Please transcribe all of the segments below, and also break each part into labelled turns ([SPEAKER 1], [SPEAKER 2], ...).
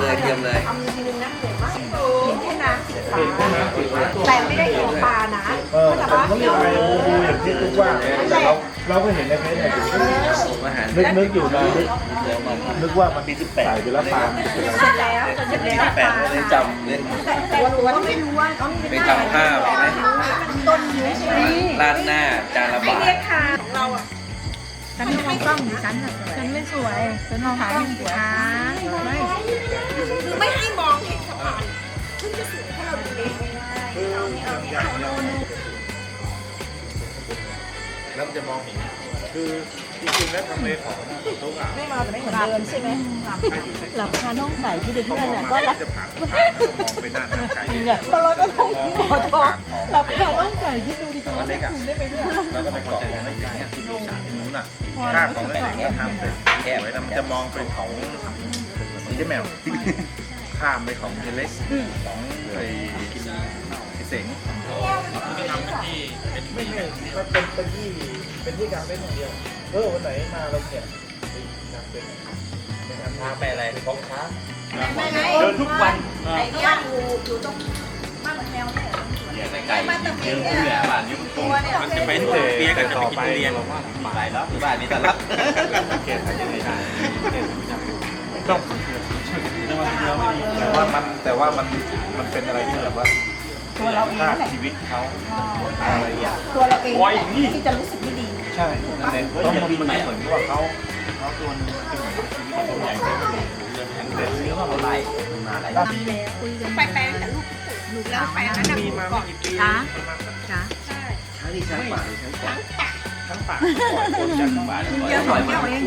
[SPEAKER 1] เยี่ยมเลยเยี่ยมเลย
[SPEAKER 2] ทำทีนึงนะเห็นว่าเห็นแค่น้ำสีฟ้าแต่ไม่ได้เห็นปลานะ
[SPEAKER 3] เออแต่มันก็มีอะไรบูอย่างที่ทุกว่าแต่เราเราก็เห็นในเฟซเนี่ย
[SPEAKER 1] อาหาร
[SPEAKER 3] นึกนึกอยู่นะนึกนึกว่ามันใส่ไปแล้วปลามันจะเป็นอะไร
[SPEAKER 2] เสร็จแล้วเสร็จแล้ว
[SPEAKER 1] แปดเล่นจำเล่น
[SPEAKER 2] แต่ตัวก็ไม่รู้ว่าเขา
[SPEAKER 1] ไปทำข้าวไหม
[SPEAKER 2] ต้นนิ้วใช่ไหม
[SPEAKER 1] ราดหน้าจานละบาท
[SPEAKER 2] เรียกค่ะของเราอะ
[SPEAKER 4] ฉันไม่มองกล้องดิฉันน่ะฉันไม่สวยฉันมองหาไม่สวย
[SPEAKER 3] แล้วมันจะมองเห็น คือจริงๆแล้วทำเลของทุกอะ
[SPEAKER 2] ไม่มาแต่ไม่เหมือนเดิมใช่ไหม
[SPEAKER 4] หลับคาน้องใส่ที่เด็กเพื่อนน่ะก็รับ
[SPEAKER 3] จะผ่านผ่านมองไปด้านหน้าไกล
[SPEAKER 4] เนี่ยตลอดก็ต้องขอโทษหลับคาน้องใส่ที่ดูดิ
[SPEAKER 3] ตัวเล็กอะแล้วก็ไปเกาะของไม่ใช่ที่ดูฉากนู้นอะภาพของไอ้ไหนก็ทำเสร็จแก้ไว้แล้วมันจะมองเป็นของนี่ได้แมวข้ามไปของเฮเล็กของไอ้ ไอ้เสงไม่ไม่มันเป็นเป็นที่เป็นที่กลางเล่นอย่างเดียวเออวันไหนมาเราเนี่ยกลางเป็นเป็นทางพาไปอะไรเป็นของค้าเดินทุกวัน
[SPEAKER 2] ไอ้เนี่ยอยู่อยู่ตรงบ้านแมวเนี่ย
[SPEAKER 1] ไก่
[SPEAKER 2] บ้านตะเพียน
[SPEAKER 1] เนื้อบ้านนี้มัน
[SPEAKER 2] ตัวเนี่ย
[SPEAKER 3] มันจะเป็นเปียกันต่อไป
[SPEAKER 1] ไปแล้วบ้านนี้แต่ละ
[SPEAKER 3] เกณฑ์ทำยังไงได้ต้องแต่ว่ามันแต่ว่ามันมันเป็นอะไรที่แบบว่า ค่าชีวิตเขาอะไรอย่างเงี้ย
[SPEAKER 2] ตัวเราเองที่จะรู้สึกไม่ดี
[SPEAKER 3] ใช่นั่นเองต้องมันมันเหมือนกับว่าเขาเขาตัวนึงเป็นเหมือนชีวิตตัวใหญ่แต่เนื้อมันไหลมาไหล
[SPEAKER 4] ทำแล้วคุยกัน
[SPEAKER 2] ไปแปลงแต่ลูกลูกแล้วแปลงนั้นน่ะก่อน
[SPEAKER 4] จ้าจ้า
[SPEAKER 2] ใช่
[SPEAKER 1] ช้างที่ช้างป่าหรือช้างป่า
[SPEAKER 3] ทั้งปากคนจันทร์บาท
[SPEAKER 4] เยอะสองแก้วเอง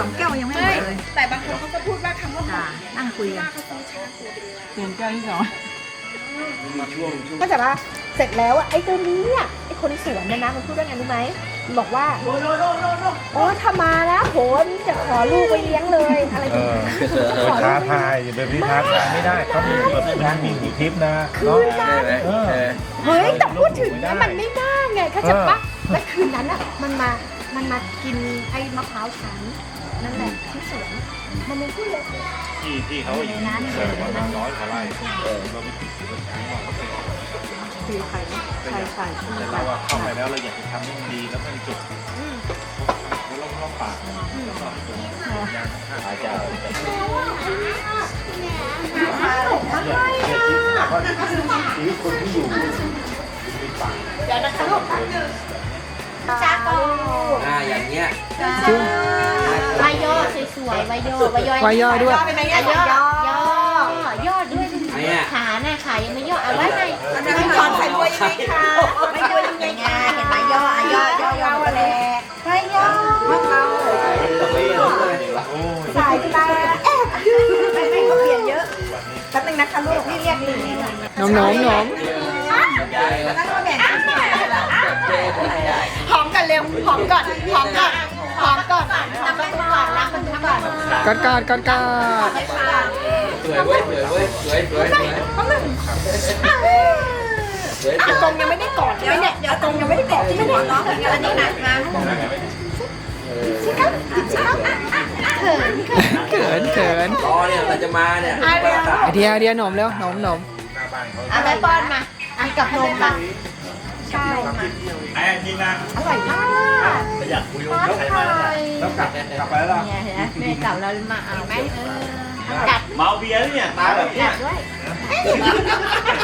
[SPEAKER 4] สองแก้วยังไม่หมดเลย
[SPEAKER 2] แต่บางคนเขาก็พูดว่าคำว่าห
[SPEAKER 4] จ้านั่งคุยกั
[SPEAKER 2] ว่านเขาซื้อช้างตัวเดียว
[SPEAKER 4] เปลี่ยนแก้วที่สอง
[SPEAKER 1] มีช่วงช่วง
[SPEAKER 2] ก็จะว่าเสร็จแล้วอะไอ้ตัวนี้อะไอ้คนสวนนะนะมันพูดว่าไงรู้ไหมบอกว่าโอ้ถ้ามานะโหนจะขอลูกไปเลี้ยงเลยอะไรแบบนี้
[SPEAKER 3] ท้าทายอย่าแบบนี้ท้าทายไม่ได้เขามีแบบทางมีกี่ทิปนะ
[SPEAKER 2] คืนนั้น
[SPEAKER 1] ใช่ไหมเออ
[SPEAKER 2] เฮ้ยแต่พูดถึงนะมันไม่น่าไงเข้าใจปะแล้วคืนนั้นอะมันมามันมากินไอ้มะพร้าวฉันนั่นแหละที่สวน มันยังพูดเลย
[SPEAKER 3] ที่ที่เขาอยู่เออประมาณร้อยกว่าไร่เราไม่ติดอยู่กับช้างเราก็ไปออก
[SPEAKER 2] คือใครใครใคร
[SPEAKER 3] แต่เราเข้าไปแล้วเราอยากจะทำให้มันดีแล้วมันจบแล้วเราก็ปากแล้วก็ยางข้าง
[SPEAKER 1] อาจารย์
[SPEAKER 3] ชีวิตคนที่อยู่
[SPEAKER 2] เดี๋ยวนะคะลูกจ้าก็
[SPEAKER 1] อ่าอย่างเงี้ย
[SPEAKER 5] ใบย่อสวยๆใบย่อใบย่อ
[SPEAKER 4] วายย่อด้วย
[SPEAKER 2] เป็นไง
[SPEAKER 5] ย่
[SPEAKER 2] ย่
[SPEAKER 5] อ
[SPEAKER 2] อย่
[SPEAKER 5] ย่อย่อด้วยขาหน้าขายังไม่ย่อเอาไว้ไหน
[SPEAKER 2] จะถอนใส่บัวยังไงคะไม่ย่อยังไงคะเห็นไหมย่อย่อย่อย่ออะไรไม่ย่อพวกเราสายตาแอบดูไม่ไม่ก็เปลี่ยนเยอะแป๊บนึงนะคะลูกนี่เรียกหนึ่ง
[SPEAKER 4] น้องน้องน้อง
[SPEAKER 2] แล้วก็แบ่งหอมกันเร็วหอมก่อนหอมก่อน หอมก่อน
[SPEAKER 5] รักมันก่อนรักมันก่อน
[SPEAKER 4] กัดกาดกัดกาด
[SPEAKER 1] สวยเว้ยสวยเว้ยสวยสวยสวย
[SPEAKER 2] แป๊บนึง
[SPEAKER 1] ย
[SPEAKER 2] อากงยังไม่ได้กอดใช่ไหมเนี่ยอากงยังไม่ได้กอดใช่ไหมเนี่ยน้องเหมือนกันอันนี้หนะมา
[SPEAKER 4] เขินเขิน
[SPEAKER 1] รอเนี่ยเราจะมาเนี่ย
[SPEAKER 4] ไอเดียไอเดียหนมเร็วหนมหนม
[SPEAKER 3] หน้าบ้านเขา
[SPEAKER 5] เอาไปป้อนมาอันกับนมมา
[SPEAKER 2] ใช่
[SPEAKER 3] ไอ้ทีนะ
[SPEAKER 2] อร่อยมาก
[SPEAKER 3] อยากคุย
[SPEAKER 5] ป้อนหน่อย
[SPEAKER 3] แล้วกลับกลับไปแล้ว
[SPEAKER 5] เนี่ยเห็นไหมแม่กลับแล้วมาเอาไหมเออกัด
[SPEAKER 3] เมาเบียร์เนี่ยตาแบบเนี้ย
[SPEAKER 5] ด้วย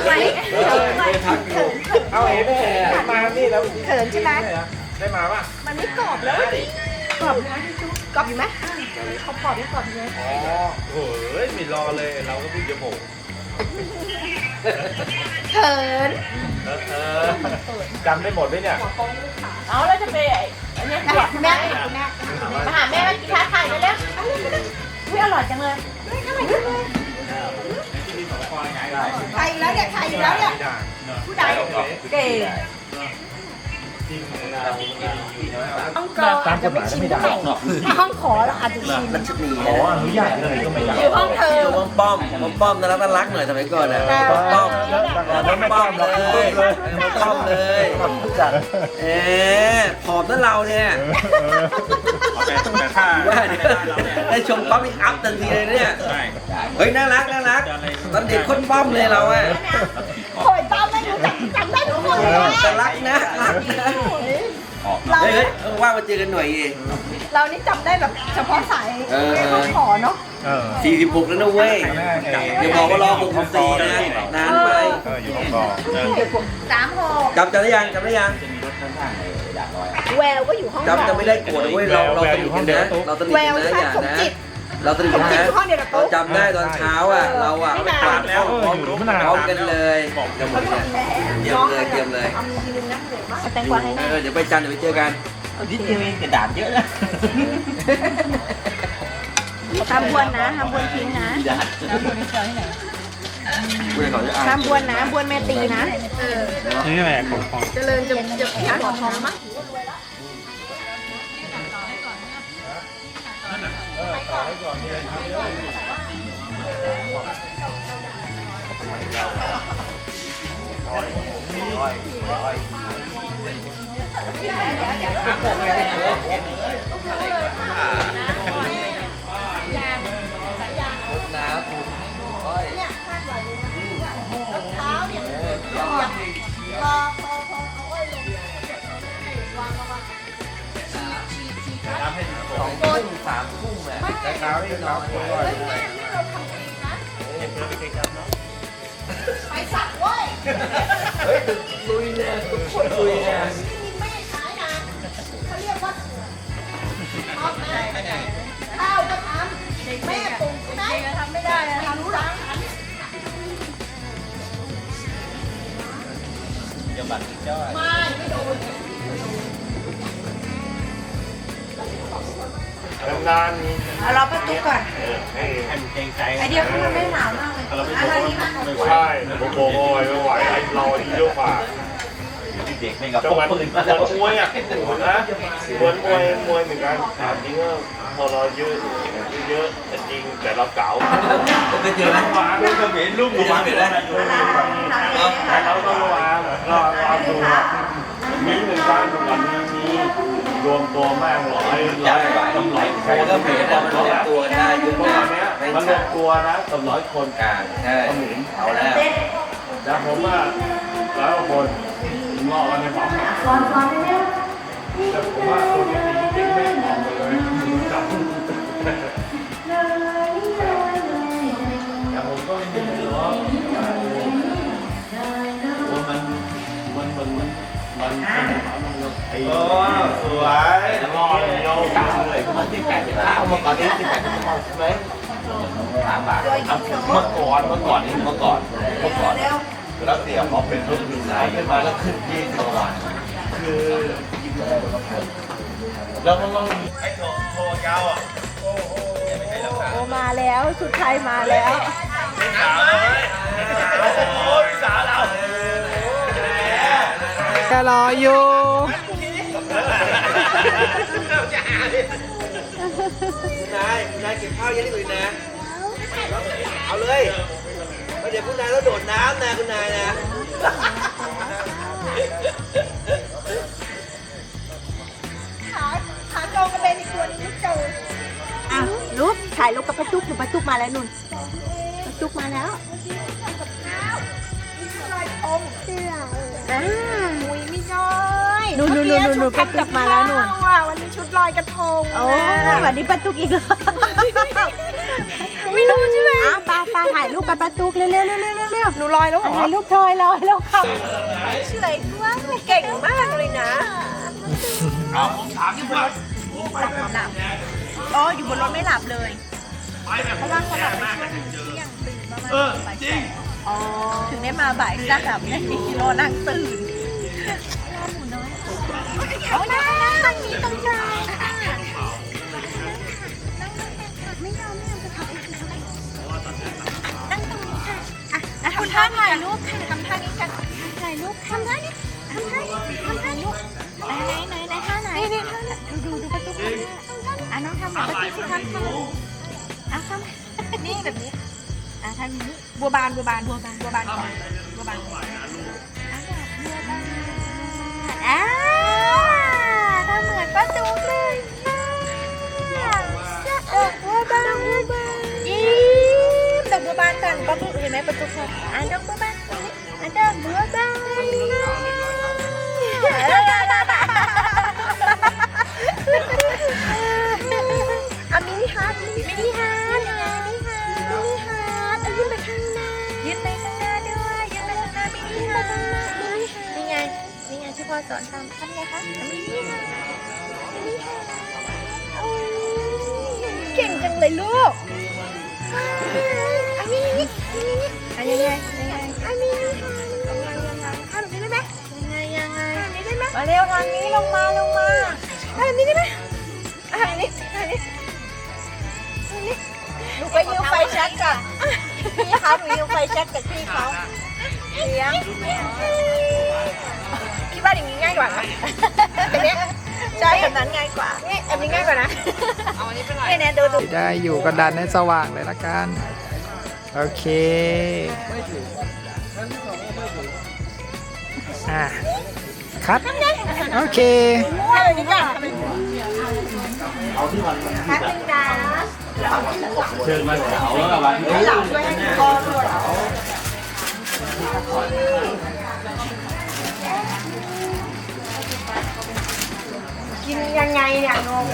[SPEAKER 2] ไม่
[SPEAKER 3] เอาเห็นมานี่แล้ว
[SPEAKER 2] เขินใช่ไหม
[SPEAKER 3] ได้มาป่ะ
[SPEAKER 2] มันไม่กรอบแล้วกรอบนะพี่จุ๊บกรอบอยู่ไหมเขากรอบไม่กรอบเลย
[SPEAKER 3] อ๋อโอ้ยไม่รอเลยเราก็เพิ่งจะโผล่
[SPEAKER 2] เขิน
[SPEAKER 3] เออเออจำได้หมดเลยเนี่ย
[SPEAKER 5] เอาแล้วจะไปอันนี้กอดแม่มาหาแม่มากินท้าทายกันแล้วอุ้ยอร่อยจังเลย
[SPEAKER 2] ใครแล้วเนี่ยใครแล้วเนี่ย
[SPEAKER 3] ไม่ได้
[SPEAKER 2] ผู้ใดเก่ง
[SPEAKER 4] ห้องกออาจจะไม่ชินเท่าไหร่ห้องขอเราอาจจะชิน
[SPEAKER 6] รัชนี
[SPEAKER 1] ขออนุญาตเลยก็ไม่ได้
[SPEAKER 4] หรือห้องเธอ
[SPEAKER 6] ป้อมป้อมป้อมป้อมน่ารักน่ารักหน่อยสมัยก่อนนะป้อมป้อม
[SPEAKER 1] แล้วไม่
[SPEAKER 6] ป้
[SPEAKER 1] ต้
[SPEAKER 6] อ
[SPEAKER 1] อ
[SPEAKER 6] ม
[SPEAKER 1] ง
[SPEAKER 6] เล
[SPEAKER 1] เลย
[SPEAKER 6] ยป้อมเลย
[SPEAKER 1] จัด
[SPEAKER 6] เอ๊ะผอมนั่นเราเนี่ย
[SPEAKER 1] แต่ถ้า
[SPEAKER 6] ว่าเดี๋ยวได้ชมปั๊บนี่อัพทันทีเลยเนี่ย
[SPEAKER 1] ใช่
[SPEAKER 6] เฮ้ยน่ารักน่ารักตอนเด็กคนป้อมเลยเราอะ
[SPEAKER 4] โอยจำไม่รู้จัก
[SPEAKER 6] แต่รักนะรักนะเฮ้ยเฮ้ยเออว่ามาเจอกันหน่อยเอง
[SPEAKER 4] เรานี่จำได้แบบเฉพาะสาย
[SPEAKER 6] เออ
[SPEAKER 4] ห้องขอเนาะ
[SPEAKER 1] เออ
[SPEAKER 6] สี่สิบหกแล้วนะเว้ยอย่าบอกว่ารอหกสิบสี่นะนานไป
[SPEAKER 1] เอออยู่ห้องกอ
[SPEAKER 4] สามหก
[SPEAKER 6] จำจำได้ยังจำได้ยัง
[SPEAKER 4] แววก็อยู่ห้อง
[SPEAKER 6] จำจะไม่ได้โกรธเว้ยเราเราสนิทกันนะเราสนิท
[SPEAKER 4] แว
[SPEAKER 6] กัน
[SPEAKER 4] ว
[SPEAKER 6] นะ
[SPEAKER 4] ใช่
[SPEAKER 6] อย่า
[SPEAKER 4] สม
[SPEAKER 6] นะ
[SPEAKER 4] จิต
[SPEAKER 6] เราสนิท
[SPEAKER 4] ส
[SPEAKER 6] กั
[SPEAKER 4] ม
[SPEAKER 6] น
[SPEAKER 4] จิต
[SPEAKER 6] นะ
[SPEAKER 4] อยู่ห้องเดียวกับ
[SPEAKER 6] เรา
[SPEAKER 4] ตุ๊ก
[SPEAKER 6] จำได้ตอนเช้าอะ เราอะไปกวาดห้องพร้อมพร้อมกันเลยจะหมดเนี่ยเตรียมเลยเตรียมเลย
[SPEAKER 4] เอามือยืนนะเอาแตงกวาให้
[SPEAKER 6] เอ
[SPEAKER 4] แม่
[SPEAKER 6] อเดี๋ยวไปจันทร์เดี๋ยวไปเจอกัน
[SPEAKER 7] นิดเดียวเองกระดาษเยอะนะ
[SPEAKER 4] ห้ามบ้วนนะห้ามบ้วนทิ้งนะ
[SPEAKER 6] คุยกับเขาจะอ่าน
[SPEAKER 4] ห้ามบ้วนนะบ้วนแม่ตีนะ
[SPEAKER 1] นี่แหละของของ
[SPEAKER 4] เจริญจะจะหาของ ทองมั้ง
[SPEAKER 6] น้ำอ้อยสองทุ่มสามทุ่มอะ
[SPEAKER 1] แต่เช้าที่เราคุยว่า
[SPEAKER 6] เฮ้ยลุยเนี่ยทุกคนลุยเนี่ย
[SPEAKER 4] ข้าวก็ทำแม่ปรุงใช่ไหมทำไม่ได้ทำรู้หลัง
[SPEAKER 7] เดี๋ยวบัตรจ้อย
[SPEAKER 1] นาน
[SPEAKER 4] เอาเราประตูก่อน
[SPEAKER 1] ให้ให้เกรงใจ
[SPEAKER 4] ไอเดียเขาทำได้หนาวมากเลย
[SPEAKER 1] เราไม่
[SPEAKER 4] อะไรนี้มัน
[SPEAKER 1] ไม่ใช่ผมโกงอยไม่ไหวไอ้เราอายุเยอะกว่า
[SPEAKER 7] เด็กไม่กับ
[SPEAKER 1] จั
[SPEAKER 7] พ
[SPEAKER 1] ง
[SPEAKER 7] ก
[SPEAKER 1] หวัด
[SPEAKER 7] ปืน
[SPEAKER 1] เหมื
[SPEAKER 7] มา
[SPEAKER 1] อน
[SPEAKER 7] แล้ว
[SPEAKER 1] มวยอะนะเหมือนมวยมวยเหมือนกันถามจริงว่าพอเราเยอะเยอะแต่จริงแต่เราเก๋า
[SPEAKER 6] ไปเจอไหม
[SPEAKER 1] วางด้วยเขมรลูกหมูวางได้แต่เราต้องวางเราเราดูมีหนึ่งการตรงนี้มี รวมตัวม่งร้อย
[SPEAKER 6] ได้ต้องไหลโคก็เหมือนกันมันรวมตัวกันได้เยอะ
[SPEAKER 1] วก
[SPEAKER 6] มา
[SPEAKER 1] เนี้ย
[SPEAKER 6] ไม่
[SPEAKER 1] มันร
[SPEAKER 6] ใช่
[SPEAKER 1] วมตัวนะสองร้อยคน
[SPEAKER 6] กลางใช่เอาแล้ว
[SPEAKER 1] แต่ผมว่าร้อยกว่าคนรอกันในฝันแต่ผมว่าตัวนี้จริงไม่ออกเลยจับแต่ผมก็ไม่ได้หรอกมันมันมันมันมัน ไอ้โอ้สวยรอเดียวกันเลย
[SPEAKER 6] มันที่แปดสิบเก้าเมื่อก่อนนี้ที่แปดสิบเก้าใช่ไหมสามบาท
[SPEAKER 1] เมื่อก่อนเมื่อก่อนนี่เมื่อก่อนเมื่อก่อนแล้วเสียพอเป็นรุ่นสายขึ้นมาแล้วขึ้นยี่สิบวันคือแล้วมันต้องไอ้โถโถยาวอะ
[SPEAKER 4] โอมาแล้วชุดไทยมาแล้ว
[SPEAKER 1] สาวเลยโอ้ยสาวเรา
[SPEAKER 4] จะรออยู่
[SPEAKER 6] คุณนายคุณนายเก็บข้าวเยอะที่สุดนะ เอาเลยแล้วเดี๋ยวคุณนายแล้วโดดน้ำนะคุณนายนะ
[SPEAKER 4] ขาขาโจงกระเบนอีกตัวนึงไม่เจออะลูกถ่ายรูปกับป้าจุ๊บหนูป้าจุ๊บมาแล้วนุ่นป้าจุ๊บมาแล้วอ่า
[SPEAKER 5] อุ้ยไม่น้ อย
[SPEAKER 4] นู่นนู่นนู่นนู่นป้าจุ๊บมาแล้วนุ่น
[SPEAKER 5] วันนี้ชุดลอยกระทง
[SPEAKER 4] โอ้วันนี้ป้าจุ๊บอีกแล้ว
[SPEAKER 5] ไม่รู้ใช่ไหม
[SPEAKER 4] อะป้าป้าถ่ายรูปกับป้าจุ๊บเร็วเร็วเร็วเร็วเร็ว
[SPEAKER 5] หนูลอยแล้วเหรอ
[SPEAKER 4] ถ่ายรูปทอยลอยแล้วค่ะ
[SPEAKER 5] เฉยมากเลยเก่งมากเลยนะ
[SPEAKER 1] เอาผมถามว่า
[SPEAKER 5] อ๋ออยู่บนรถไม่หลับเลย
[SPEAKER 1] ไปแบบเพราะว่าเขาแบบมากเลยเจอเออจริง
[SPEAKER 5] อ๋อถึงได้มาบ่ายสามเนี่ยมีกิโลนั่งตื่น โอ้ยนั่งนั่งตรงนี้ตรงกลางค่ะไม่ยอมไม่ยอมจะทำอีกนั่งตรงนี้ค่ะอะ
[SPEAKER 4] นะ
[SPEAKER 5] ทำท่าถ่ายรูปค่ะทำท่านี้กันถ่ายรูปทำท่านี้ทำท่านี้ทำท่านี้
[SPEAKER 4] ไหนไหนไหนท
[SPEAKER 5] ่าไหนนี่นี่ท่าดูดูดูประตูข้างหน้าอะน้อง
[SPEAKER 4] ทำ
[SPEAKER 2] แบบเมื่อกี้สิทำทำอะทำนี่แบบนี้อะทำนี้บัวบานบัวบานบัวบานบัวบานก่อนบัวบานอะบัวบานอะ ทำเหมือนป้าจุกเลยค่ะดอกบัวบานบัวบานยิ้มดอกบัวบานกันป้าจุกเห็นไหมป้าจุกค่ะอะดอกบัวบานตรงนี้อะดอกบัวบานอะมินิฮาร์ดมินิฮาร์ดมินิฮาร์ดมินิฮาร์ดอะยืนไปข้างหน้ายืนไปข้างหน้าด้วยยืนไปข้างหน้ามินิฮาร์ดนี่ไงนี่ไงที่พ่อสอนทำทำไงคะมินิฮาร์ด เก่งจังเลยลูก อันนี้อันนี้อันยังไงยังไงอันนี้ทำแบบนี้ได้ไหมยังไงยังไงทำแบบนี้ได้ไหมมาเร็วทางนี้ลงมาลงมาทำแบบนี้ได้ไหมทำแบบนี้ทำแบบนี้ทำแบบนี้หนูไปยืมไฟแช็กกับพี่เขาหนูยืมไฟแช็กกับพี่เขาเลี้ยงคิดว่าอย่างนี้ง่ายกว่านะแบบ ใช่แบบนั้นง่ายกว่านี่แบบนี้ง่ายกว่านะเอาอันนี้เป็นไรเนี่ยดูดู
[SPEAKER 8] ได้อยู่ก็ดันให้สว่างเลยละกัน โอเคอะคัดโอเค
[SPEAKER 2] ทำแบบนี้ก่อน
[SPEAKER 7] เอาที่มัน
[SPEAKER 2] คัดหนึ่งนะ
[SPEAKER 7] เชิญมาเอาแล้วกันวัน
[SPEAKER 2] ให้หลับด้วยให้คอด้วย กินยังไงเนี่ยงง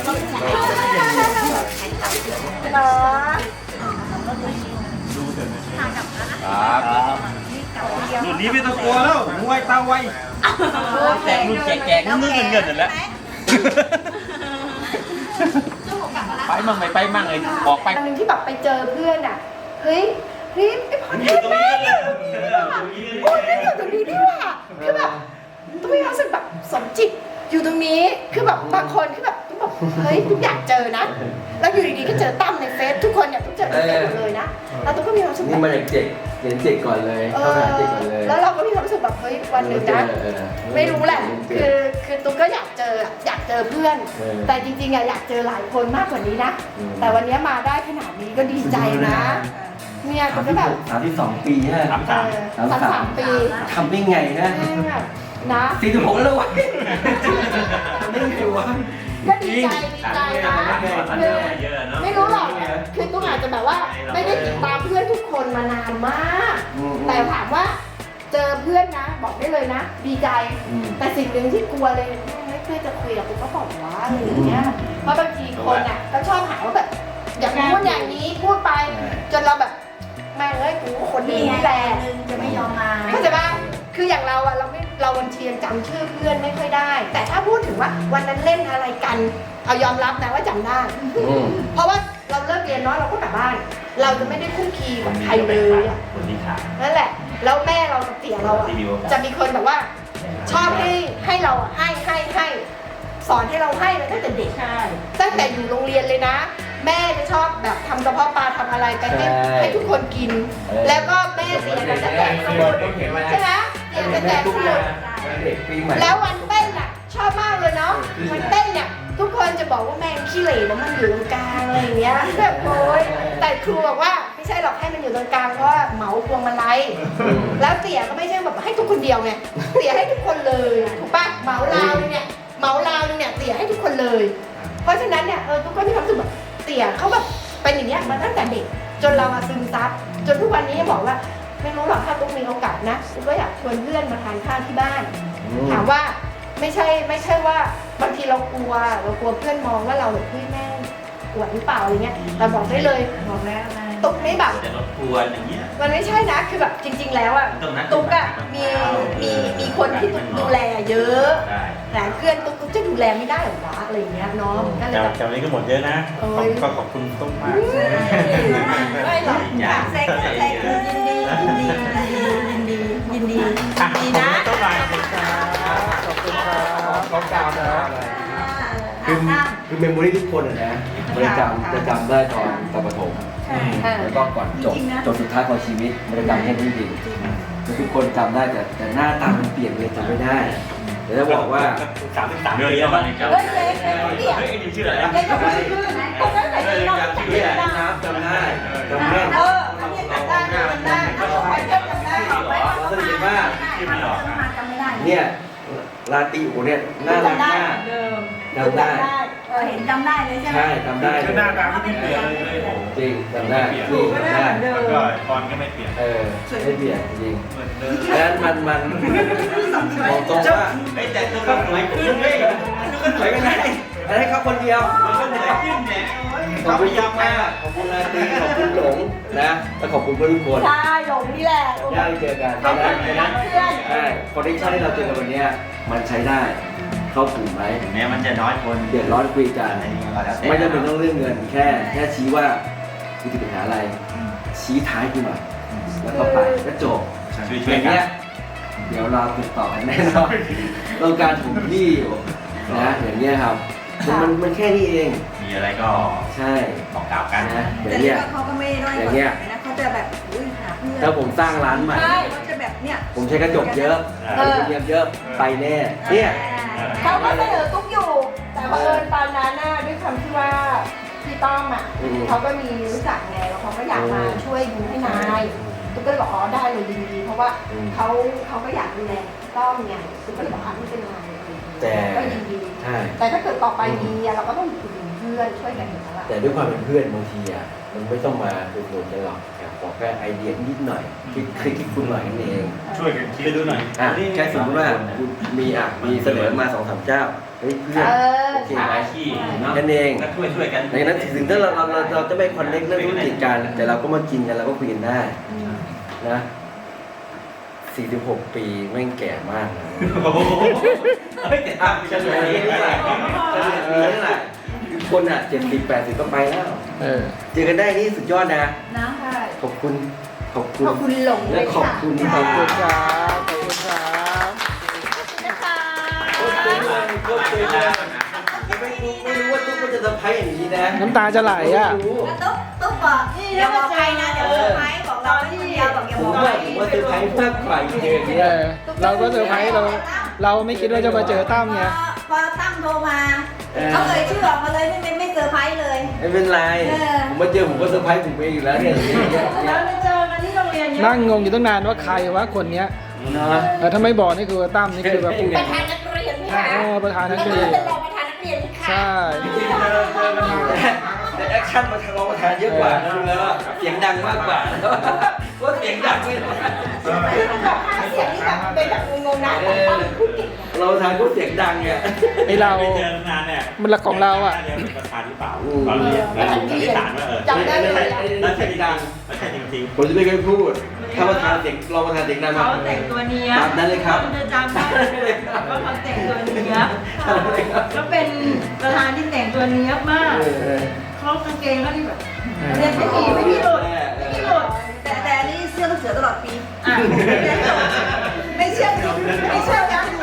[SPEAKER 2] เนาะ
[SPEAKER 7] รุ่นนี้ไม่ต้องกลัวแล้วมวยตาไวแจกรุ่นแจกแจกเงินเงินเงินนั่นแหละไปมั่งไม่ไปมั่งเลยออกไป
[SPEAKER 2] อันหนึ่งที่แบบไปเจอเพื่อนอะเฮ้ยพริมไอ้พอเทนแม่อยู่ตรงนี้ว่ะโอ้ยแม่อยู่ตรงนี้ด้วยว่ะคือแบบต้องมีความรู้สึกแบบสมจิต อยู่ตรงนี้คือแบบบางคนคือแบบต้องแบบเฮ้ยทุกอยากเจอนะ แล้วอยู่ดีๆก็เจอตั้มในเฟซทุกคนเนี่ยต้องเจอในเฟซหมดเลยนะแล้วตุ๊กก็มีความรู้สึกแบ
[SPEAKER 6] นี่
[SPEAKER 2] บ
[SPEAKER 6] มาจากเจ็กเห็นเจ็กก่อนเลย
[SPEAKER 2] เอ
[SPEAKER 6] เข้า
[SPEAKER 2] อ
[SPEAKER 6] ไปหาเจ็กก่อนเลย
[SPEAKER 2] แล้วเราก็มีความรู้สึกแบบเฮ้ยวันหนึ่งนะ
[SPEAKER 6] เออ
[SPEAKER 2] ไม่รู้แหละคือคือตุ๊กก็อยากเจออยากเจอเพื่อน
[SPEAKER 6] เออ
[SPEAKER 2] แต่จริงๆอะอยากเจอหลายคนมากกว่านี้นะ
[SPEAKER 6] อืม
[SPEAKER 2] แต่วันนี้มาได้ขนาดนี้ก็ดีใจนะ เนี่ยตุ๊กก็แบบ
[SPEAKER 6] สามที่สองปีฮะ
[SPEAKER 7] สาม
[SPEAKER 2] เอ
[SPEAKER 7] สาม
[SPEAKER 2] อสามสามปี
[SPEAKER 6] ทำได้ไงนะ
[SPEAKER 2] แม่งแบบ นะ
[SPEAKER 6] สี่สิบหกแล้ววะทำได้ไงวะ
[SPEAKER 2] ก็ดีใจดีใจนะคือไม่รู้หรอกคือตุ๊กอาจจะแบบว่า ไม่ได้ติดตามเพื่อนทุกคนมานานมาก
[SPEAKER 6] อืม
[SPEAKER 2] แต่ถามว่าเจอเพื่อนนะ บอกได้เลยนะ ดีใจ
[SPEAKER 6] อืม
[SPEAKER 2] แต่สิ่งหนึ่งที่กลัวเลยไม่เคยจะคุยกับกูก็บอกว่าอะไรอย่างเงี้ยเพราะบางทีคนอะก็ชอบหาว่าแบบอย่างพูดอย่างนี้พูดไปจนเราแบบแม่งเอ้ยกูคนนี้นี่แหละ
[SPEAKER 4] จะไม่ยอมมา
[SPEAKER 2] เข้าใจปะ คืออย่างเราอะเราไม่เราวันเทียนจำชื่อเพื่อนไม่ค่อยได้ แต่ถ้าพูดถึงว่าวันนั้นเล่นอะไรกัน เอายอมรับนะว่าจำได้
[SPEAKER 6] อืม
[SPEAKER 2] เพราะว่าเราเลิกเรียนเนาะเราก็กลับบ้าน เราจะไม่ได้คุกคีกับใครเลยอะ
[SPEAKER 7] คนที่ขาด
[SPEAKER 2] นั่นแหละ แล้วแม่เรากับเตี๋ยเราอะ
[SPEAKER 7] ที่มีโอกาส
[SPEAKER 2] จะมีคนแบบว่า ชอบให้ให้เราอะให้ให้ให้สอนให้เราให้มาตั้งแต่เด็ก
[SPEAKER 4] ใช่
[SPEAKER 2] ตั้งแต่อยู่โรงเรียนเลยนะ แม่จะชอบแบบทำกระเพาะปลาทำอะไรไปให้ให้ทุกคนกินแล้วก็แม่เสียก็จะแจกสมุดใช่ไหมเสีย จะแจกสมุด
[SPEAKER 6] เด็กปีใหม่
[SPEAKER 2] แล้ววันเต้นอะชอบมากเลยเนาะวันเต้นเนี่ยทุกคนจะบอกว่าแม่งขี้เหร่แล้วมันอยู่ตรงกลางอะไรอย่างเงี้ยแบบโอ๊ยแต่ครูบอกว่าไม่ใช่หรอกให้มันอยู่ตรงกลางเพราะว่าเหมาพวงมาลัยแล้วเตี๋ยก็ไม่ใช่แบบให้ทุกคนเดียวไงเตี๋ยให้ทุกคนเลยถูกปะเหมาลาวนึงเนี่ยเหมาลาวนึงเนี่ยเตี๋ยให้ทุกคนเลย เพราะฉะนั้นเนี่ยเออทุกคนมีความรู้สึกแบบเตี๋ยเขาแบบเป็นอย่างเงี้ยมาตั้งแต่เด็กจนเรามาซึมซับจนทุกวันนี้บอกว่า ไม่รู้หรอกถ้าตุ๊กมีโอกาสนะตุ๊กก็อยากชวนเพื่อนมาทานข้าวที่บ้าน ถามว่าไม่ใช่ไม่ใช่ว่าบางทีเรากลัวเรากลัวเพื่อนมองว่าเราแบบเฮ้ยแม่งอวดหรือเปล่าอะไรเงี้ยแต่บอกได้เลย
[SPEAKER 4] บอกแล้วไง
[SPEAKER 2] ตุ๊กไม่แบบ
[SPEAKER 7] จะรบกวนอย่างเงี้ย
[SPEAKER 2] มันไม่ใช่นะคือแบบจริง ๆ แล้วอะ
[SPEAKER 7] ตรงนั้น
[SPEAKER 2] ตุ๊กอะมีมีมีคนที่ตุ๊กดูแลเยอะ
[SPEAKER 7] ได้
[SPEAKER 2] แต่เพื่อนตุ๊กตุ๊กจะดูแลไม่ได้หรอวะอะไรอย่างเงี้ยเนาะก็เลยแบบ
[SPEAKER 3] แถวนี้ก็หมดเยอะนะ
[SPEAKER 2] โอ้
[SPEAKER 3] ขอยบก็ขอบคุณตุ้มมาก
[SPEAKER 2] ไม่หรอก
[SPEAKER 7] อยาก
[SPEAKER 2] แซงแซง ยินดี ยินดียินดียินดียินดียินดีนะ
[SPEAKER 3] ต้มมาขอบคุณครับขอบคุณครับนะ
[SPEAKER 6] คือคือเมมโมรี่ทุกคนอะนะมันจะจำจะจำได้ตอนตอนประถม
[SPEAKER 2] เออ
[SPEAKER 6] แล้วก็ก่อนจบจบสุดท้ายของชีวิตมันจะจำแค่นี้จริงคือทุกคนจำได้แต่แต่หน้าตามันเปลี่ยนเลยจำไม่ได้เดี๋ยวจะบอกว่า
[SPEAKER 7] สามสิบสามเรื่องเยอะมาก
[SPEAKER 2] เฮ้ยเจ๊เจ๊เดี๋ยว
[SPEAKER 7] เฮ้ยนี่ชื่ออะไร
[SPEAKER 2] เจ๊ก็พูดชื่อนะก็ไเรา
[SPEAKER 6] เนี่ยน้ำจำได้จำแม่น
[SPEAKER 2] เออ เรา
[SPEAKER 6] สังเกตว่า
[SPEAKER 2] จำไม่ได้
[SPEAKER 6] เนี่ยลาติโอเนี่ยน่ารักมาก
[SPEAKER 5] เดิม
[SPEAKER 6] จำได้
[SPEAKER 2] เออเห็นจำได้เลยใช่ไหม
[SPEAKER 6] ใช่จำได้
[SPEAKER 3] คือหน้าตาที่ไม่เปลี่ยนเลยเลย
[SPEAKER 6] จริงจำได้นี่จำได้
[SPEAKER 3] แล้วก็ตอนก็ไม่เปลี่ยน
[SPEAKER 6] เออไม่เปลี่ยนจริง
[SPEAKER 3] เหมือนเดิม
[SPEAKER 6] ดังนั้นมันมันบอกตรงว่า
[SPEAKER 7] ไอ้แต่ตัวก็สวยขึ้นเลย
[SPEAKER 6] ไปไม่ได้อันให้เขาคนเดียว
[SPEAKER 7] มันก็สวยขึ้นแหม
[SPEAKER 6] ขอบคุณยามากขอบคุณลาตีขอบคุณหลงนะและขอบคุณเพื่อนทุกคน
[SPEAKER 5] ใช่หลงนี่แหละ
[SPEAKER 6] ได้เจอกันนะนะ
[SPEAKER 5] เพื่อน
[SPEAKER 6] ใช่คอนเนคชั่นที่เราเจอกันวันเนี้ยมันใช้ได้ เข้าถึงไหม
[SPEAKER 7] แม้มันจะน้อยคน
[SPEAKER 6] เดือดร้อนคุยกัน
[SPEAKER 7] อะไรนี้ก็แล้วแต่
[SPEAKER 6] ไม่จำเป็นต้องเรื่องเงินแค่แค่ชี้ว่าคุณติดปัญหาอะไรชี้ท้ายคุณหน่อยแล้วก็ไปก็จบ
[SPEAKER 7] ช่วย
[SPEAKER 6] อ
[SPEAKER 7] ช่วย
[SPEAKER 6] ย่าง
[SPEAKER 7] กั
[SPEAKER 6] เงี้ย
[SPEAKER 7] น
[SPEAKER 6] เดี๋ยวเราติดต่อกันแน่นอนต้องการถุงที่อยู่นะอย่างเงี้ยครับมันมันมันแค่นี้เอง
[SPEAKER 7] มีอะไรก็
[SPEAKER 6] ใช่
[SPEAKER 7] บอกกล่าวกัน
[SPEAKER 6] นะ
[SPEAKER 7] นะ
[SPEAKER 6] อย่า
[SPEAKER 9] แต่
[SPEAKER 6] ง
[SPEAKER 9] นี่
[SPEAKER 6] เงี้ย
[SPEAKER 9] ก็เขาก็ไม่ได้ด้อย
[SPEAKER 6] อกย่าง
[SPEAKER 9] ว่า
[SPEAKER 6] เงี้ย
[SPEAKER 9] นะเขาจะแบบอุ้ยหาเพื่อน
[SPEAKER 6] ถ้าผมสร้างร้านใหม่
[SPEAKER 5] ใช่
[SPEAKER 9] เขาจะแบบเนี่ย
[SPEAKER 6] ผมใช้กระจกเยอะ
[SPEAKER 5] เออ
[SPEAKER 6] เยอะเยอะไปแน่เนี่ย
[SPEAKER 5] เขาก็เสนอตุ๊กอยู่ แต่บังเอิญตอนนั้นน่ะด้วยคำที่ว่าพี่ต้อมอะ
[SPEAKER 6] อืม
[SPEAKER 5] เขาก็มีรู้จักไงแล้วเขาก็อยากมาช่วยดูให้นายตุ๊กก็เลยบอกอ๋อได้เลยยินดีเพราะว่าเขาเขาก็อยากดูแลต้อมไงตุ๊กก็เลยบอกอะไม่เป็นไร
[SPEAKER 6] แต่
[SPEAKER 5] ก็ยินดี
[SPEAKER 6] ใช่
[SPEAKER 5] แต่ถ้าเกิดต่อไปมีอะเราก็ต้องอยู่เป็นเพื่อนช่วยกันอยู่แล้วล่ะ
[SPEAKER 6] แต่ด้วยความเป็นเพื่อนบางทีอะมันไม่ต้องมาอุดหนุนกันหรอกอยากบอกแค่ไอเดียนิดหน่อยคิดคิดคิดคุณหน่อยนั่นเอง
[SPEAKER 3] ช่วยกันคิดไปดูหน่อย
[SPEAKER 6] อะแค่สมมติว่าคุณมีอะมีเสนอมาสองสามเจ้าเฮ้ยเพื่อน
[SPEAKER 5] เออ
[SPEAKER 6] โอเคไหม
[SPEAKER 7] อาชีพเนาะ
[SPEAKER 6] นั่นเอง
[SPEAKER 7] ก็ช่วยช่วยกัน
[SPEAKER 6] ดังนั้นถึงถ้าเราเราเราเราจะไม่คอนเน็กเรื่องธุรกิจกันแต่เราก็มากินกันเราก็คุยกันได้นะ 46 ปีแม่งแก่มากนะ
[SPEAKER 7] โอ้โหเฮ้ยแต่ทำ
[SPEAKER 6] เฉลี่ยปีเท่าไหร่เฉลี่ยปีเท่าไหร่ คนอะ70 80ก็ไปแล้ว
[SPEAKER 8] เออ
[SPEAKER 6] เจอกันได้นี่สุดยอดนะ
[SPEAKER 2] นะ
[SPEAKER 5] ใช่
[SPEAKER 6] ขอบคุณ ขอบคุณ
[SPEAKER 5] ขอบคุณหลงเล
[SPEAKER 6] และ
[SPEAKER 5] ย
[SPEAKER 6] ขอบ
[SPEAKER 5] ค่ะ
[SPEAKER 6] คุณ
[SPEAKER 8] ขอบคุณครับ ขอบคุณครับ
[SPEAKER 5] นะคะ
[SPEAKER 6] โคตรเลยโคตรเลยไม่รู้ไม่รู้ว่าตุ๊กมันจะเซอร์ไพรส์อย่างนี้นะ
[SPEAKER 8] น้ำตาจะไหลอะ
[SPEAKER 6] ไม่รู้
[SPEAKER 9] แล้วตุ๊กตุ๊กบอกอย่าบอกใครนะเดี๋ยวเซอร์ไพรส์บอกเราไม่คนเดียวบอกอย่า
[SPEAKER 6] ผ
[SPEAKER 9] บ
[SPEAKER 6] ม
[SPEAKER 9] อกใคร
[SPEAKER 6] ว่าผมว่าเซอร์ไพรส์มากกว่าอีกเดือน
[SPEAKER 8] เอ
[SPEAKER 6] เนี้ย
[SPEAKER 8] อ เราก็เซอร์ไพรส์เรา เราไม่คิดว่าจะมาเจอตั้มไง
[SPEAKER 9] พอตั้มโทรมา เขาเลยชื่อออกมาเลยไม่ไม่ไม่เซอร์ไพรส์เลย
[SPEAKER 6] ไม่เป็นไร
[SPEAKER 9] เออ
[SPEAKER 6] ผมมาเจอผมก็เซอร์ไพรส์ผมเองอยู่แล้วเนี่ย
[SPEAKER 5] แล้วไปเจอกันที่โรงเรียนเยอะ
[SPEAKER 8] นั่งงงอยู่ตั้งนานว่าใครวะคนเนี้ย
[SPEAKER 6] เนาะ
[SPEAKER 8] แต่ถ้าไม่บอกนี่คือว่าตั้มนี่คือแบบ
[SPEAKER 5] ประธานนักเรียนนี่ค่ะ
[SPEAKER 8] โอ้ประธานนัก
[SPEAKER 5] แล้ว
[SPEAKER 8] เรี
[SPEAKER 5] ก็
[SPEAKER 8] ยน
[SPEAKER 5] เป็นรองประธานนักเรียนนี่ค่ะ
[SPEAKER 8] ใช่
[SPEAKER 6] แต่แอคชั่นมาทางรองประธานเยอะกว่านะดูแล้วอะเสียงดังมากกว่าว่าเสียงดังไม่ได้
[SPEAKER 5] แบบหาเสียงนี่แบบเป็นแบบงงๆนะแต่ตั้งพูดเก่ง
[SPEAKER 6] รองประธานก็เสียงดังเนี่ย
[SPEAKER 8] ไอเรา
[SPEAKER 3] ไม่เจอนานเนี่ย
[SPEAKER 8] มันหลักของเราอะ
[SPEAKER 3] น่จะเป็นประธานหรือเปล่า
[SPEAKER 6] อืม
[SPEAKER 3] ตอนเรียนแล้วผมสันนิษฐานว่าเออ
[SPEAKER 5] จำได้เลยอะ
[SPEAKER 3] แล้วใช่จริงๆแล้วใช่จริง
[SPEAKER 6] ผมจะไม่เคยพูด ถ้าประธานเสียงรองประธานเสียงดังมาก
[SPEAKER 4] เขาแต่งตัวเนี้ย
[SPEAKER 6] ตามนั้นเลยครับ
[SPEAKER 4] มันจะจำได้เลยว่าเขาแต่งตัวเนี้ย
[SPEAKER 6] ตามนั้นเลยครับ
[SPEAKER 4] ก็เป็นประธานที่แต่งตัวเนี้ยมาก
[SPEAKER 6] เออเออ
[SPEAKER 4] เขากางเกงเขาที่แบบ
[SPEAKER 8] เออ
[SPEAKER 4] เรียนไม่มีไม่มีหลุดไม่มีหลุด
[SPEAKER 9] แต่แต่อันนี่เสื้อลูกเสือตลอดปี
[SPEAKER 4] อะ
[SPEAKER 9] ไม่เชื่อไม่เชื่อยังดู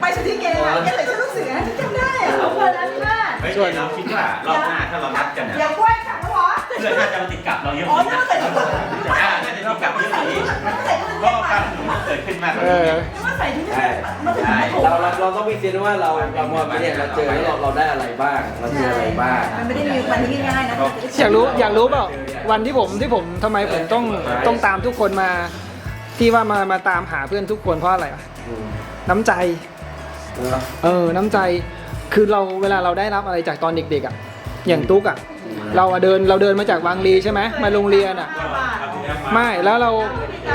[SPEAKER 9] ได้เลยไปสุดที่เกย์อะแกใส่เสื้อลูกเสือฉันจำได้อะ
[SPEAKER 4] เขาคนนั้นมาก
[SPEAKER 7] ๆเฮ้ยเราคิดว่ารอบหน้าถ้าเรานัดกัน
[SPEAKER 5] อ
[SPEAKER 7] เนี่ย
[SPEAKER 5] ย่ากล้วยค่ะพ่อหมอ
[SPEAKER 7] เพื่อนน่าจะมาติดกับเราเยอะ
[SPEAKER 9] อ๋อก
[SPEAKER 7] ว่า
[SPEAKER 9] นึกว่าใส่ชุดลูกเสือ
[SPEAKER 7] อ่าน่าจะติดกับเยอะกว่านี้
[SPEAKER 9] นึกว่าใส่ชุดลูก
[SPEAKER 7] เพ
[SPEAKER 9] เสื
[SPEAKER 7] ราะ
[SPEAKER 9] อ
[SPEAKER 7] การหนุนเกิดขึ้นมากกว่า
[SPEAKER 8] เอ
[SPEAKER 7] นี้
[SPEAKER 8] อ
[SPEAKER 9] นึกว่าใส่ชุดลูก
[SPEAKER 6] ใช่
[SPEAKER 9] เสือมาถึงมาโผล่
[SPEAKER 6] เราเราเราต้องมีเซนส์ว่าเราเรามองไปเนี่ยเราเจอแล้วเราเราได้อะไรบ้างเราเจออะไรบ้าง
[SPEAKER 9] มันไม่ได้มีวันที่ง่ายๆนะ
[SPEAKER 8] อยากรู้อยากรู้เปล่าวันที่ผมที่ผมทำไมผมต้องต้องตามทุกคนมา ที่ว่ามามาตามหาเพื่อนทุกคนเพราะอะไรวะ
[SPEAKER 6] อืม
[SPEAKER 8] น้ำใจ
[SPEAKER 6] เนอะ
[SPEAKER 8] เออ น้ำใจ คือเราเวลาเราได้รับอะไรจากตอนเด็กๆอะ อย่างตุ๊กอะ เราอะเดินเราเดินมาจากวังลีใช่ไหมมาโรงเรียนอะ ไม่ แล้วเรา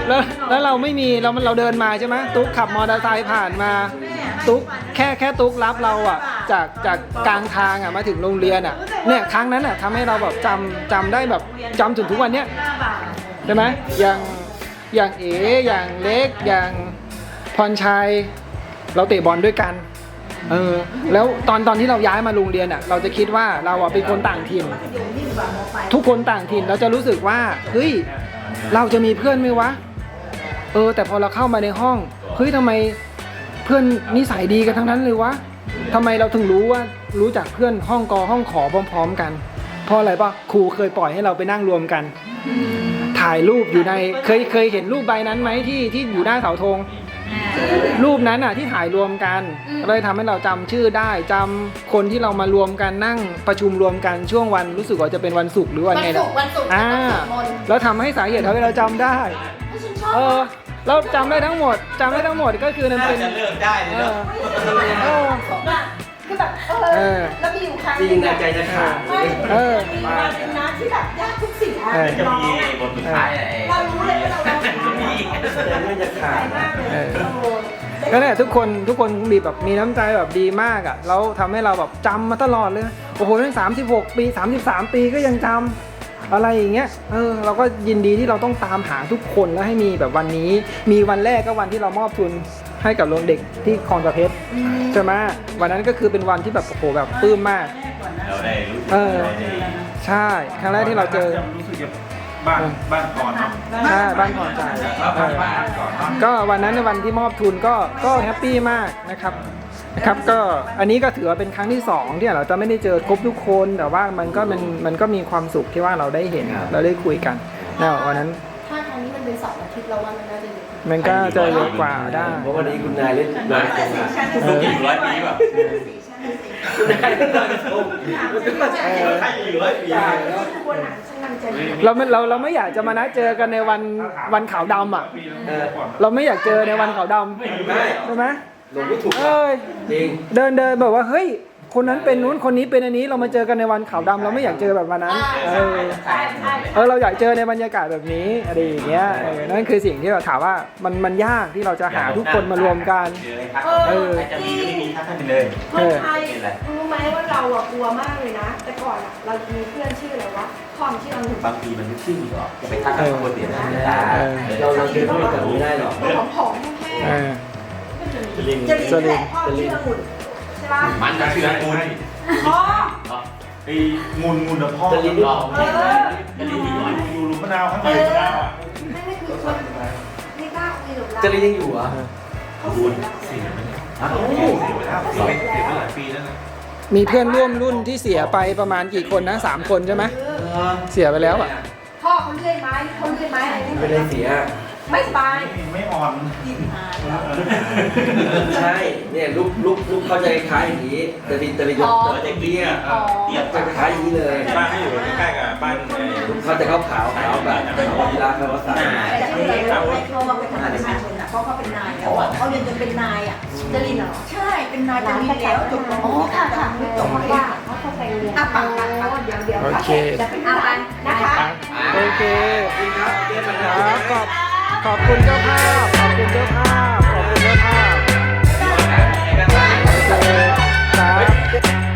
[SPEAKER 8] แล้วแล้วเราไม่มีเราเราเดินมาใช่ไหมตุ๊กขับมอเตอร์ไซค์ผ่านมา ตุ๊กแค่แค่ตุ๊กรับเราอะ จากจากกลางทางอะมาถึงโรงเรียนอะ เนี่ยครั้งนั้นอะทำให้เราแบบจำจำได้แบบจำถึงทุกวันเนี้ย
[SPEAKER 4] 5บาท
[SPEAKER 8] ใช่ไหมอย่างอย่างเอ๋อย่างเล็กอย่างพรชัย เราเตะบอลด้วยกันเออแล้วตอนตอนที่เราย้ายมาโรงเรียนอะ เราจะคิดว่าเราอะเป็นคนต่างถิ่น ทุกคนต่างถิ่นเราจะรู้สึกว่าเฮ้ยเราจะมีเพื่อนไหมวะ เออ แต่พอเราเข้ามาในห้องเฮ้ยทำไมเพื่อนนิสัยดีกันทั้งนั้นเลยวะทำไมเราถึงรู้ว่ารู้จักเพื่อนห้องกอห้องขอพร้อม ๆ กัน เพราะอะไรปะครูเคยปล่อยให้เราไปนั่งรวมกัน ถ่ายรูปอยู่ในเคยเคยเห็นรูปใบนั้นไหมที่ที่อยู่หน้าเสาธง รูปนั้นอะที่ถ่ายรวมกันเลยทำให้เราจำชื่อได้จำคนที่เรามารวมกันนั่งประชุมรวมกันช่วงวันรู้สึกว่าจะเป็นวันศุกร์หรือวัน
[SPEAKER 2] วัน
[SPEAKER 8] ไง
[SPEAKER 2] ศุ
[SPEAKER 8] นะ
[SPEAKER 2] กร์วันศุกร์
[SPEAKER 8] อ่า
[SPEAKER 2] ต้องสวดมนต์
[SPEAKER 8] แล้วทำให้สาเหตุทำให้เราจำได้เออเราจำได้ทั้งหมดจำได้ทั้งหมดก็คือมันเป็น
[SPEAKER 7] จะเลิกได้เลย
[SPEAKER 8] เอ
[SPEAKER 7] เนาะ
[SPEAKER 8] อเออ
[SPEAKER 2] คือแบบเอ
[SPEAKER 8] เอ
[SPEAKER 2] อ
[SPEAKER 8] อ
[SPEAKER 2] แล้วมีอยู่ครั้ง
[SPEAKER 6] จริงนะใจจะขาด
[SPEAKER 2] ไม่
[SPEAKER 8] เออ
[SPEAKER 2] มีวันหนึงนะที่แบบยากทุกสิ่งอะ
[SPEAKER 8] เออ
[SPEAKER 7] จะมีบทสุดท้ายไอ้
[SPEAKER 2] เรารู้เลยว่าเราเราทำ
[SPEAKER 7] มี
[SPEAKER 6] ใจไม่จะขาด
[SPEAKER 2] มากเลย
[SPEAKER 8] เออ
[SPEAKER 2] โอ้
[SPEAKER 8] ก็เนี่ยทุกคนทุกคนมีแบบมีน้ำใจแบบดีมากอะแล้วทำให้เราแบบจำมาตลอดเลยโอ้โหตั้งสามสิบหกปีสามสิบสามปีก็ยังจำอะไรอย่างเงี้ยเออเราก็ยินดีที่เราต้องตามหาทุกคนแล้วให้มีแบบวันนี้ มีวันแรกก็วันที่เรามอบทุน ให้กับโรงเด็กที่คลองตะเพชรใช่ไหมวันนั้นก็คือเป็นวันที่แบบโอ้โหแบบปลื้มมาก
[SPEAKER 7] เราได้รู้สึก
[SPEAKER 8] เออ
[SPEAKER 7] ได้
[SPEAKER 8] ใช่ ครั้งแรกที่เราเจอ
[SPEAKER 3] รู้สึกจะบ้านบ้านก่อนเนาะ
[SPEAKER 8] ใช่บ้านผ่อนใจ
[SPEAKER 3] บ้านบ้านก่อนเนาะ
[SPEAKER 8] ก็วันนั้นในวันที่มอบทุนก็ก็แฮปปี้มากนะครับนะครับก็อันนี้ก็ถือว่าเป็นครั้งที่สองที่เราจะไม่ได้เจอครบทุกคนแต่ว่ามันก็มันมันก็มีความสุขที่ว่าเราได้เห็น
[SPEAKER 6] ครับ
[SPEAKER 8] เราได้คุยกันนะวันนั้น
[SPEAKER 2] ถ้าครั้งนี้ มันเป็นเสาร์อาทิตย์เราว่ามันน่าจะเยอะ
[SPEAKER 8] มันก็จะเยอะกว่าได้
[SPEAKER 6] เพราะวันนี้คุณนายเล่นนายจังหวะ
[SPEAKER 7] ลูกกี่ร้อยปีแบบ
[SPEAKER 6] คุณนายเล่นนายชมมันก็จะ
[SPEAKER 7] ใครกี่ร้อยปี
[SPEAKER 2] คนหนังฉันมันจะ
[SPEAKER 8] เราไม่เราเราไม่อยากจะมานัดเจอกันในวันวันขาวดำอะ
[SPEAKER 6] เออ
[SPEAKER 8] เราไม่อยากเจอในวันขาวดำ
[SPEAKER 6] ไม่
[SPEAKER 8] ใช่ไหม
[SPEAKER 6] หลงไม่ถูก
[SPEAKER 8] เอ้ย
[SPEAKER 6] จริง
[SPEAKER 8] เดินเดินแบบว่าเฮ้ย คนนั้นเป็นนู้นคนนี้เป็นอันนี้เรามาเจอกันในวันขาวดำเราไม่อยากเจอแบบวันนั้นเออ
[SPEAKER 2] ใช่ใช่
[SPEAKER 8] เออเราอยากเจอในบรรยากาศแบบนี้อะไรอย่างเงี้ยเออนั่นคือสิ่งที่เราถามว่ามันมันยากที่เราจะหาทุกคนมารวมกัน
[SPEAKER 7] เออใครจะมีก็ไม่มีทักไปเลย
[SPEAKER 2] คนไทยรู้ไหมว่าเราอะกลัวมากเลยนะ แต่ก่อนอะเรามีเพื่อนชื่ออะไรวะคอมชื่อเราหนึ่ง
[SPEAKER 7] บางทีมันไม่ชื่อหรอกจะไปทักกับคนเดียวไม่ได้
[SPEAKER 8] เออ
[SPEAKER 6] เราเราเดินไม่แบบนี้ได้หรอก
[SPEAKER 2] ตัวผอมๆแห้
[SPEAKER 8] เองอ
[SPEAKER 7] ลิง
[SPEAKER 2] ๆจะรีบแหละพ่อชื่อองุ่นใช่ ปะ
[SPEAKER 7] มันจะเชื่อกูนี่
[SPEAKER 2] พ่อ
[SPEAKER 3] ไอ้งุนงุนนะพ่อ
[SPEAKER 6] จะลิ้น
[SPEAKER 7] หลอก
[SPEAKER 2] เออ
[SPEAKER 7] จะลิงที่ร้อน
[SPEAKER 3] อยู่หลุมมะนาวข้างในมะนาวอะ
[SPEAKER 2] นั่นก็คือคนไม่กล้าคุยกับเรา
[SPEAKER 6] จะลิ้นยังอยู่เหรอ
[SPEAKER 2] เขาเสียแล้ว
[SPEAKER 3] เสียไปแล้วเสียไปแล้วเสียไปหลายปีแล้วนะ
[SPEAKER 8] มีเพื่อนร่วมรุ่นที่เสียไปประมาณกี่คนนะสามคนใช่ไหมเสียไปแล้วอะ
[SPEAKER 2] พ่อเขาเลื่อยไม้เขาเลื่อยไม้อะไร
[SPEAKER 6] ไม่ได้เสีย
[SPEAKER 2] ไม่สบาย
[SPEAKER 3] ไม่อ่อน
[SPEAKER 6] ใช่ เนี่ยลุกลุกลุกเข้าใจคล้ายอย่างนี้ แต่ลินแต่ลินจะ
[SPEAKER 2] อ๋อ
[SPEAKER 6] จะเบี้ย
[SPEAKER 2] อ๋อ
[SPEAKER 7] เทียบ
[SPEAKER 6] จะคล้ายอย่างนี้เลย
[SPEAKER 3] บ้านที่อยู่ใกล้ๆกับบ้านไอ้
[SPEAKER 6] ลุกเขาจะเขาขาวขาวแบบเขาวิลาเขาภาษา
[SPEAKER 9] แต่ที่เราให้เขามาเป็นทหารประชาชนอะเพราะเขาเป็นนายแล้วอะเขาเรียนจนเป็นนายอะ
[SPEAKER 2] จะลินเหรอ
[SPEAKER 9] ใช่ เป็นนายจะมีแล้วจบป
[SPEAKER 2] อ๋อ
[SPEAKER 9] .6
[SPEAKER 2] ค่ะค่ะ
[SPEAKER 9] ไม่
[SPEAKER 2] ไม่
[SPEAKER 9] จ
[SPEAKER 2] จ
[SPEAKER 9] บบ
[SPEAKER 2] ว่า
[SPEAKER 9] ว่า
[SPEAKER 2] เขาเข้าไปเรียน
[SPEAKER 9] อะปังปังปัง
[SPEAKER 2] เดี๋ยวเดี๋ยว
[SPEAKER 8] โอเค
[SPEAKER 2] จะเป็นเอาอันนะคะ
[SPEAKER 8] โอเคครับขอบ ขอบคุณเจ้าภาพ ขอบคุณเจ้าภาพ ขอบคุณเจ้าภาพ ครั
[SPEAKER 6] บ